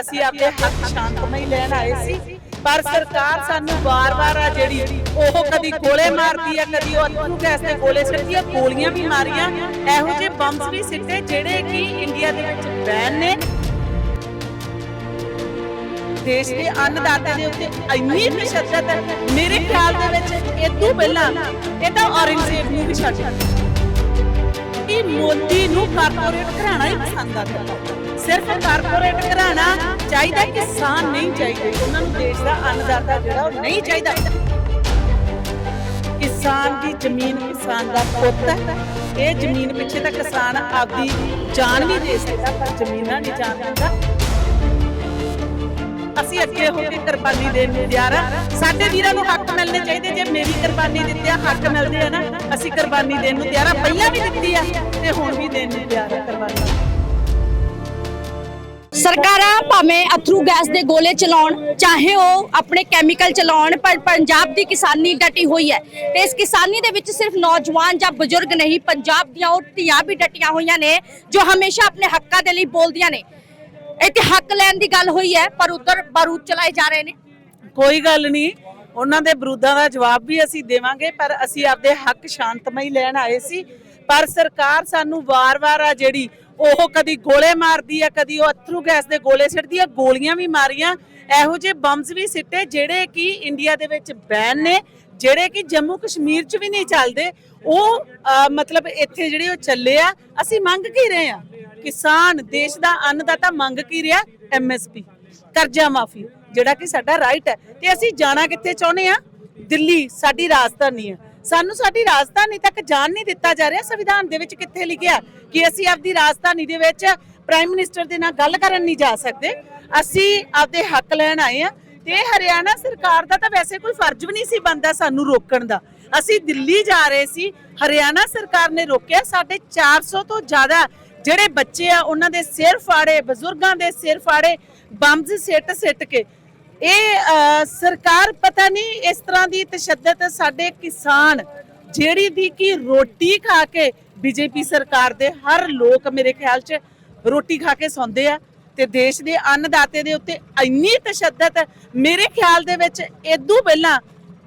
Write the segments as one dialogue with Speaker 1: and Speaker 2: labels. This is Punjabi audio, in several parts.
Speaker 1: ਅਸੀਂ ਆਪਣੇ ਹੱਕ ਸ਼ਾਂਤਮਈ ਲੈਣ ਆਏ ਸੀ। ਪਰ ਸਰਕਾਰ ਸਾਨੂੰ ਵਾਰ-ਵਾਰ ਆ ਜਿਹੜੀ ਉਹ ਕਦੀ ਗੋਲੇ ਮਾਰਦੀ ਆ ਕਦੀ ਉਹ ਅਥਰੂ ਗੈਸ ਦੇ ਗੋਲੇ ਸਿੱਟਦੀ ਆ ਗੋਲੀਆਂ ਵੀ ਮਾਰੀਆਂ। ਇਹੋ ਜਿਹੇ ਬੰਬਸ ਵੀ ਸਿੱਟੇ ਜਿਹੜੇ ਕਿ ਇੰਡੀਆ ਦੇ ਵਿੱਚ ਬੈਨ ਨੇ। ਦੇਸ਼ ਦੇ ਅੰਨਦਾਤੇ ਦੇ ਉੱਤੇ ਇੰਨੀ ਤਸ਼ੱਦਦ ਹੈ। ਮੇਰੇ ਖਿਆਲ ਦੇ ਵਿੱਚ ਇਦੋਂ ਪਹਿਲਾਂ ਇਹ ਤਾਂ ਔਰੰਗਜ਼ੇਬ ਨੂੰ ਵੀ ਛੱਡ ਕਿ ਮੋਦੀ ਨੂੰ ਕਾਰਪੋਰੇਟ ਘਰਾਣਾ ਹੀ ਪਸੰਦ ਆਉਂਦਾ ਸਿਰਫ ਕਾਰਪੋਰੇਟ ਘਰਾਣਾ ਚਾਹੀਦਾ ਕਿਸਾਨ ਨਹੀਂ ਚਾਹੀਦੇ। ਉਹਨਾਂ ਨੂੰ ਦੇਸ਼ ਦਾ ਅੰਨਦਾਤਾ ਜਿਹੜਾ ਉਹ ਨਹੀਂ ਚਾਹੀਦਾ। ਕਿਸਾਨ ਦੀ ਜ਼ਮੀਨ ਕਿਸਾਨ ਦਾ ਪੁੱਤ ਹੈ। ਇਹ ਜ਼ਮੀਨ ਪਿੱਛੇ ਤਾਂ ਕਿਸਾਨ ਆਪਦੀ ਜਾਨ ਵੀ ਦੇ ਸਕਦਾ, ਪਰ ਜ਼ਮੀਨਾਂ ਨਹੀਂ ਜਾਣ ਦਿੰਦਾ। ਅਸੀਂ ਅੱਗੇ ਹੋ ਕੇ ਕੁਰਬਾਨੀ ਦੇਣ ਨੂੰ ਤਿਆਰ ਆ। ਸਾਡੇ ਵੀਰਾਂ ਨੂੰ ਹੱਕ ਮਿਲਣੇ ਚਾਹੀਦੇ। ਜੇ ਮੇਰੀ ਕੁਰਬਾਨੀ ਦਿੱਤੇ ਆ, ਹੱਕ ਮਿਲਦੇ ਆ ਨਾ, ਅਸੀਂ ਕੁਰਬਾਨੀ ਦੇਣ ਨੂੰ ਤਿਆਰ ਆ। ਪਹਿਲਾਂ ਵੀ ਦਿੱਤੀ ਆ, ਤੇ ਹੁਣ ਵੀ ਦੇਣ ਨੂੰ ਤਿਆਰ ਆ ਕੁਰਬਾਨੀ।
Speaker 2: ਸਰਕਾਰਾਂ ਭਾਵੇਂ ਅਥਰੂ ਗੈਸ ਦੇ ਗੋਲੇ ਚਲਾਉਣ, ਚਾਹੇ ਉਹ ਆਪਣੇ ਕੈਮੀਕਲ ਚਲਾਉਣ, ਪਰ ਪੰਜਾਬ ਦੀ ਕਿਸਾਨੀ ਡਟੀ ਹੋਈ ਹੈ। ਤੇ ਇਸ ਕਿਸਾਨੀ ਦੇ ਵਿੱਚ ਸਿਰਫ ਨੌਜਵਾਨ ਜਾਂ ਬਜ਼ੁਰਗ ਨਹੀਂ, ਪੰਜਾਬ ਦੀਆਂ ਉਹ ਧੀਆਂ ਵੀ ਡਟੀਆਂ ਹੋਈਆਂ ਨੇ, ਜੋ ਹਮੇਸ਼ਾ ਆਪਣੇ ਹੱਕਾਂ ਦੇ ਲਈ ਬੋਲਦੀਆਂ ਨੇ। ਇੱਥੇ ਹੱਕ ਲੈਣ ਦੀ ਗੱਲ ਹੋਈ ਹੈ, ਪਰ ਉਧਰ ਬਾਰੂਦ ਚਲਾਏ ਜਾ ਰਹੇ ਨੇ।
Speaker 1: ਕੋਈ ਗੱਲ ਨਹੀਂ, ਉਹਨਾਂ ਦੇ ਵਿਰੋਧਾਂ ਦਾ ਜਵਾਬ ਵੀ ਅਸੀਂ ਦੇਵਾਂਗੇ, ਪਰ ਅਸੀਂ ਆਪਦੇ ਹੱਕ ਸ਼ਾਂਤਮਈ ਲੈਣ ਆਏ ਸੀ। ਪਰ ਸਰਕਾਰ ਸਾਨੂੰ ਵਾਰ-ਵਾਰ ਆ ਜਿਹੜੀ, ਉਹ ਕਦੀ ਗੋਲੇ ਮਾਰਦੀ ਆ, ਕਦੀ ਉਹ ਅਥਰੂ ਗੈਸ ਦੇ ਗੋਲੇ ਸਿੱਟਦੀ ਆ, ਗੋਲੀਆਂ ਵੀ ਮਾਰੀਆਂ। ਇਹੋ ਜਿਹੇ ਬੰਬਸ ਵੀ ਸਿੱਟੇ ਜਿਹੜੇ ਕਿ ਇੰਡੀਆ ਦੇ ਵਿੱਚ ਬੈਨ ਨੇ, ਜਿਹੜੇ ਕਿ ਜੰਮੂ ਕਸ਼ਮੀਰ 'ਚ ਵੀ ਨਹੀਂ ਚੱਲਦੇ। ਉਹ ਮਤਲਬ ਇੱਥੇ ਜਿਹੜੇ ਉਹ ਚੱਲੇ ਆ, ਅਸੀਂ ਮੰਗ ਕੀ ਰਹੇ ਆ? ਕਿਸਾਨ ਦੇਸ਼ ਦਾ ਅੰਨ ਦਾ ਤਾਂ ਮੰਗ ਕੀ ਰਿਹਾ? ਐਮਐਸਪੀ ਕਰਜ਼ਾ ਮਾਫੀ, ਜਿਹੜਾ ਕਿ ਸਾਡਾ ਰਾਈਟ ਹੈ। ਤੇ ਅਸੀਂ ਜਾਣਾ ਕਿੱਥੇ ਚਾਹੁੰਦੇ ਆ? ਦਿੱਲੀ, ਸਾਡੀ ਰਾਜਧਾਨੀ ਹੈ। ਸਾਨੂੰ ਸਾਡੀ ਰਾਜਧਾਨੀ ਤੱਕ ਜਾਣ ਨਹੀਂ ਦਿੱਤਾ ਜਾ ਰਿਹਾ। ਸੰਵਿਧਾਨ ਦੇ ਵਿੱਚ ਕਿੱਥੇ ਲਿਖਿਆ ਕਿ ਅਸੀਂ ਆਪਦੀ ਰਾਜਧਾਨੀ ਦੇ ਵਿੱਚ ਪ੍ਰਾਈਮ ਮਿਨਿਸਟਰ ਦੇ ਨਾਲ ਗੱਲ ਕਰਨ ਨਹੀਂ ਜਾ ਸਕਦੇ। ਅਸੀਂ ਆਪਦੇ ਹੱਕ ਲੈਣ ਆਏ ਆ ਤੇ ਹਰਿਆਣਾ ਸਰਕਾਰ ਦਾ ਤਾਂ ਵੈਸੇ ਕੋਈ ਫਰਜ਼ ਵੀ ਨਹੀਂ ਸੀ ਬੰਦਾ ਸਾਨੂੰ ਰੋਕਣ ਦਾ। ਅਸੀਂ ਦਿੱਲੀ ਜਾ ਰਹੇ ਸੀ, ਹਰਿਆਣਾ ਸਰਕਾਰ ਨੇ ਰੋਕਿਆ। ਸਾਡੇ 400 ਤੋਂ ਜ਼ਿਆਦਾ ਜਿਹੜੇ ਬੱਚੇ ਆ, ਉਹਨਾਂ ਦੇ ਸਿਰ ਫਾੜੇ, ਬਜ਼ੁਰਗਾਂ ਦੇ ਸਿਰ ਫਾੜੇ ਬੰਬਸ ਸਿੱਟ ਸਿੱਟ ਕੇ ਇਹ ਸਰਕਾਰ ਪਤਾ ਨਹੀਂ ਇਸ ਤਰ੍ਹਾਂ ਦੀ ਤਸ਼ੱਦਦ ਸਾਡੇ ਕਿਸਾਨ ਜਿਹੜੀ ਦੀ ਕਿ ਰੋਟੀ ਖਾ ਕੇ ਬੀਜੇਪੀ ਸਰਕਾਰ ਦੇ ਹਰ ਲੋਕ ਮੇਰੇ ਖਿਆਲ 'ਚ ਰੋਟੀ ਖਾ ਕੇ ਸੌਂਦੇ ਆ ਤੇ ਦੇਸ਼ ਦੇ ਅੰਨਦਾਤੇ ਦੇ ਉੱਤੇ ਇੰਨੀ ਤਸ਼ੱਦਦ ਮੇਰੇ ਖਿਆਲ ਦੇ ਵਿੱਚ ਇਦੋਂ ਪਹਿਲਾਂ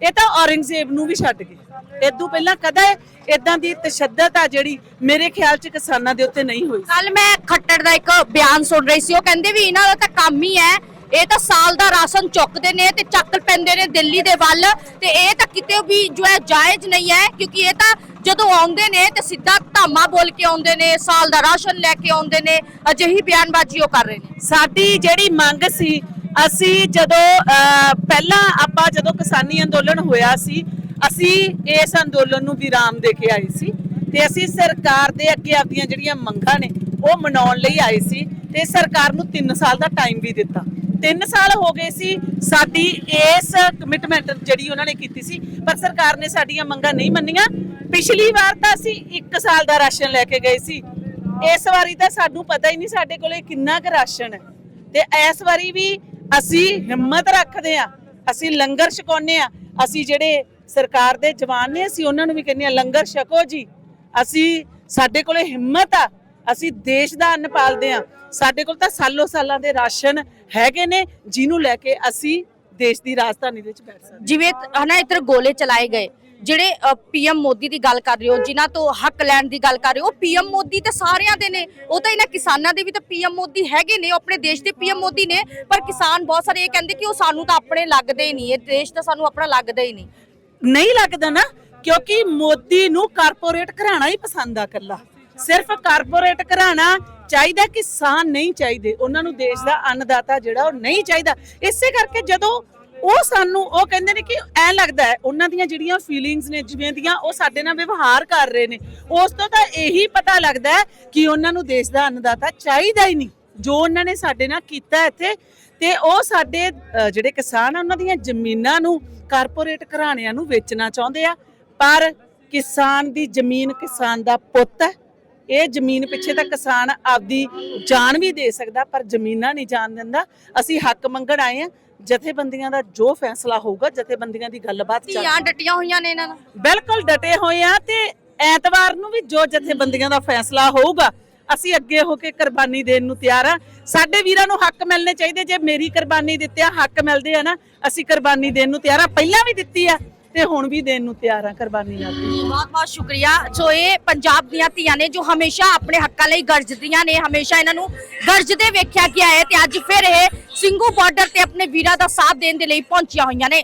Speaker 1: ਇਹ ਤਾਂ ਔਰੰਗਜ਼ੇਬ ਨੂੰ ਵੀ ਛੱਡ ਗਏ। ਇਦੋਂ ਪਹਿਲਾਂ ਕਦੇ ਇਦਾਂ ਦੀ ਤਸ਼ੱਦਦ ਆ ਜਿਹੜੀ ਮੇਰੇ ਖਿਆਲ 'ਚ ਕਿਸਾਨਾਂ ਦੇ ਉੱਤੇ ਨਹੀਂ ਹੋਈ
Speaker 2: ਕੱਲ ਮੈਂ ਖੱਟੜ ਦਾ ਇੱਕ ਬਿਆਨ ਸੁਣ ਰਹੀ ਸੀ, ਉਹ ਕਹਿੰਦੇ ਵੀ ਇਹਨਾਂ ਦਾ ਤਾਂ ਕੰਮ ਹੀ ਹੈ ਇਹ ਤਾਂ ਸਾਲ ਦਾ ਰਾਸ਼ਨ ਚੁੱਕਦੇ ਨੇ ਤੇ ਚੱਕ ਪੈਂਦੇ ਨੇ ਦਿੱਲੀ ਦੇ ਵੱਲ ਤੇ ਇਹ ਤਾਂ ਕਿਤੇ ਵੀ ਜੋ ਹੈ ਜਾਇਜ਼ ਨਹੀਂ ਹੈ ਕਿਉਂਕਿ ਇਹ ਤਾਂ ਜਦੋਂ ਆਉਂਦੇ ਨੇ ਤੇ ਸਿੱਧਾ ਧਾਮਾ ਬੋਲ ਕੇ ਆਉਂਦੇ ਨੇ ਸਾਲ ਦਾ ਰਾਸ਼ਨ ਲੈ ਕੇ ਆਉਂਦੇ ਨੇ ਅਜਿਹੀ ਬਿਆਨਬਾਜ਼ੀ ਉਹ ਕਰ ਰਹੇ ਨੇ।
Speaker 1: ਸਾਡੀ ਜਿਹੜੀ ਮੰਗ ਸੀ ਅਸੀਂ ਜਦੋਂ ਅਹ, ਪਹਿਲਾਂ ਆਪਾਂ ਜਦੋਂ ਕਿਸਾਨੀ ਅੰਦੋਲਨ ਹੋਇਆ ਸੀ ਅਸੀਂ ਇਸ ਅੰਦੋਲਨ ਨੂੰ ਵਿਰਾਮ ਦੇ ਕੇ ਆਏ ਸੀ ਤੇ ਅਸੀਂ ਸਰਕਾਰ ਦੇ ਅੱਗੇ ਆਪਦੀਆਂ ਜਿਹੜੀਆਂ ਮੰਗਾਂ ਨੇ ਉਹ ਮਨਾਉਣ ਲਈ ਆਏ ਸੀ ਤੇ ਸਰਕਾਰ ਨੂੰ 3 ਸਾਲ ਦਾ ਟਾਈਮ ਵੀ ਦਿੱਤਾ। 3 ਸਾਲ ਹੋ ਗਏ ਸੀ ਸਾਡੀ ਇਸ ਕਮਿਟਮੈਂਟ ਜਿਹੜੀ ਉਹਨਾਂ ਨੇ ਕੀਤੀ ਸੀ, ਪਰ ਸਰਕਾਰ ਨੇ ਸਾਡੀਆਂ ਮੰਗਾਂ ਨਹੀਂ ਮੰਨੀਆਂ। ਪਿਛਲੀ ਵਾਰ ਤਾਂ ਅਸੀਂ 1 ਸਾਲ ਦਾ ਰਾਸ਼ਨ ਲੈ ਕੇ ਗਏ ਸੀ। ਇਸ ਵਾਰੀ ਤਾਂ ਸਾਨੂੰ ਪਤਾ ਹੀ ਨਹੀਂ ਸਾਡੇ ਕੋਲੇ ਕਿੰਨਾ ਕੁ ਰਾਸ਼ਨ ਹੈ। ਤੇ ਇਸ ਵਾਰੀ ਵੀ ਅਸੀਂ ਹਿੰਮਤ ਰੱਖਦੇ ਆ ਅਸੀਂ ਲੰਗਰ ਛਕਾਉਂਦੇ ਆ ਅਸੀਂ ਜਿਹੜੇ ਸਰਕਾਰ ਦੇ ਜਵਾਨ ਨੇ, ਅਸੀਂ ਉਹਨਾਂ ਨੂੰ ਵੀ ਕਹਿੰਦੇ ਆ ਲੰਗਰ ਛਕੋ ਜੀ। ਅਸੀਂ ਸਾਡੇ ਕੋਲੇ ਹਿੰਮਤ ਆ ਅਸੀਂ ਦੇਸ਼ ਦਾ ਅੰਨ ਪਾਲਦੇ ਆ ਸਾਡੇ ਕੋਲ ਤਾਂ ਸਾਲੋ ਸਾਲਾਂ ਦੇ ਰਾਸ਼ਨ ਹੈਗੇ ਨੇ ਜਿਹਨੂੰ ਲੈ ਕੇ ਅਸੀਂ ਦੇਸ਼ ਦੀ ਰਾਜਧਾਨੀ ਦੇ ਵਿੱਚ ਬੈਠ ਸਕਦੇ
Speaker 2: ਜਿਵੇਂ ਹਨਾ ਇਧਰ ਗੋਲੇ ਚਲਾਏ ਗਏ। ਜਿਹੜੇ ਪੀਐਮ ਮੋਦੀ ਦੀ ਗੱਲ ਕਰ ਰਹੇ ਹੋ ਜਿਨ੍ਹਾਂ ਤੋਂ ਹੱਕ ਲੈਣ ਦੀ ਗੱਲ ਕਰ ਰਹੇ ਹੋ ਪੀਐਮ ਮੋਦੀ ਤੇ ਸਾਰਿਆਂ ਦੇ ਨੇ। ਉਹ ਤਾਂ ਇਹਨਾਂ ਕਿਸਾਨਾਂ ਦੇ ਵੀ ਤਾਂ ਪੀਐਮ ਮੋਦੀ ਹੈਗੇ ਨੇ ਉਹ ਆਪਣੇ ਦੇਸ਼ ਦੇ ਪੀਐਮ ਮੋਦੀ ਨੇ। ਪਰ ਕਿਸਾਨ ਬਹੁਤ ਸਾਰੇ ਇਹ ਕਹਿੰਦੇ ਕਿ ਉਹ ਸਾਨੂੰ ਤਾਂ ਆਪਣੇ ਲੱਗਦੇ ਹੀ ਨਹੀਂ। ਇਹ ਦੇਸ਼ ਤਾਂ ਸਾਨੂੰ ਆਪਣਾ ਲੱਗਦਾ ਹੀ ਨਹੀਂ।
Speaker 1: ਨਹੀਂ ਲੱਗਦਾ ਨਾ ਕਿਉਂਕਿ ਮੋਦੀ ਨੂੰ ਕਾਰਪੋਰੇਟ ਘਰਾਣਾ ਹੀ ਪਸੰਦ ਆ ਕੱਲਾ ਸਿਰਫ ਕਾਰਪੋਰੇਟ ਘਰਾਣਾ ਚਾਹੀਦਾ ਕਿਸਾਨ ਨਹੀਂ ਚਾਹੀਦੇ। ਉਹਨਾਂ ਨੂੰ ਦੇਸ਼ ਦਾ ਅੰਨਦਾਤਾ ਜਿਹੜਾ ਉਹ ਨਹੀਂ ਚਾਹੀਦਾ। ਇਸੇ ਕਰਕੇ ਜਦੋਂ ਉਹ ਸਾਨੂੰ, ਉਹ ਕਹਿੰਦੇ ਨੇ ਕਿ ਐ ਲੱਗਦਾ ਹੈ, ਉਹਨਾਂ ਦੀਆਂ ਜਿਹੜੀਆਂ ਫੀਲਿੰਗਸ ਨੇ, ਜਿਵੇਂ ਦੀਆਂ ਉਹ ਸਾਡੇ ਨਾਲ ਵਿਵਹਾਰ ਕਰ ਰਹੇ ਨੇ, ਉਸ ਤੋਂ ਤਾਂ ਇਹੀ ਪਤਾ ਲੱਗਦਾ ਹੈ ਕਿ ਉਹਨਾਂ ਨੂੰ ਦੇਸ਼ ਦਾ ਅੰਨਦਾਤਾ ਚਾਹੀਦਾ ਹੀ ਨਹੀਂ। ਜੋ ਉਹਨਾਂ ਨੇ ਸਾਡੇ ਨਾਲ ਕੀਤਾ ਇੱਥੇ, ਤੇ ਉਹ ਸਾਡੇ ਜਿਹੜੇ ਕਿਸਾਨ ਆ, ਉਹਨਾਂ ਦੀਆਂ ਜ਼ਮੀਨਾਂ ਨੂੰ ਕਾਰਪੋਰੇਟ ਘਰਾਣਿਆਂ ਨੂੰ ਵੇਚਣਾ ਚਾਹੁੰਦੇ ਆ। ਪਰ ਕਿਸਾਨ ਦੀ ਜ਼ਮੀਨ ਕਿਸਾਨ ਦਾ ਪੁੱਤ ਹੈ। ਇਹ ਜ਼ਮੀਨ ਪਿੱਛੇ ਤਾਂ ਕਿਸਾਨ ਆਪਦੀ ਜਾਨ ਵੀ ਦੇ ਸਕਦਾ ਪਰ ਜ਼ਮੀਨਾਂ ਨਹੀਂ ਜਾਣ ਦਿੰਦਾ। ਅਸੀਂ ਹੱਕ ਮੰਗਣ ਆਏ ਆ ਜਥੇਬੰਦੀਆਂ ਦਾ ਜੋ ਫੈਸਲਾ ਹੋਊਗਾ ਜਥੇਬੰਦੀਆਂ ਦੀ ਗੱਲਬਾਤ ਚੱਲ
Speaker 2: ਧੀਆਂ ਡਟੀਆਂ ਹੋਈਆਂ ਨੇ ਇਹਨਾਂ ਨਾਲ।
Speaker 1: ਬਿਲਕੁਲ ਡਟੇ ਹੋਏ ਆ ਤੇ ਐਤਵਾਰ ਨੂੰ ਵੀ ਜੋ ਜਥੇਬੰਦੀਆਂ ਦਾ ਫੈਸਲਾ ਹੋਊਗਾ ਅਸੀਂ ਅੱਗੇ ਹੋ ਕੇ ਕੁਰਬਾਨੀ ਦੇਣ ਨੂੰ ਤਿਆਰ ਆ। ਸਾਡੇ ਵੀਰਾਂ ਨੂੰ ਹੱਕ ਮਿਲਣੇ ਚਾਹੀਦੇ। ਜੇ ਮੇਰੀ ਕੁਰਬਾਨੀ ਦਿੱਤਿਆ ਹੱਕ ਮਿਲਦੇ ਆ ਨਾ ਅਸੀਂ ਕੁਰਬਾਨੀ ਦੇਣ ਨੂੰ ਤਿਆਰ ਆ। ਪਹਿਲਾਂ ਵੀ ਦਿੱਤੀ ਆ। ਤੇ ਹੁਣ ਵੀ ਦੇਣ ਨੂੰ ਤਿਆਰ ਆ ਕੁਰਬਾਨੀ
Speaker 2: ਬਹੁਤ ਬਹੁਤ ਸ਼ੁਕਰੀਆ। ਸੋ ਇਹ ਪੰਜਾਬ ਦੀਆਂ ਧੀਆਂ ਨੇ, ਜੋ ਹਮੇਸ਼ਾ ਆਪਣੇ ਹੱਕਾਂ ਲਈ ਗਰਜਦੀਆਂ ਨੇ, ਹਮੇਸ਼ਾ ਇਹਨਾਂ ਨੂੰ ਗਰਜਦੇ ਵੇਖਿਆ ਗਿਆ ਹੈ ਤੇ ਅੱਜ ਫਿਰ ਇਹ ਸਿੰਘੂ ਬਾਰਡਰ ਤੇ ਆਪਣੇ ਵੀਰਾਂ ਦਾ ਸਾਥ ਦੇਣ ਦੇ ਲਈ ਪਹੁੰਚੀਆਂ ਹੋਈਆਂ ਨੇ।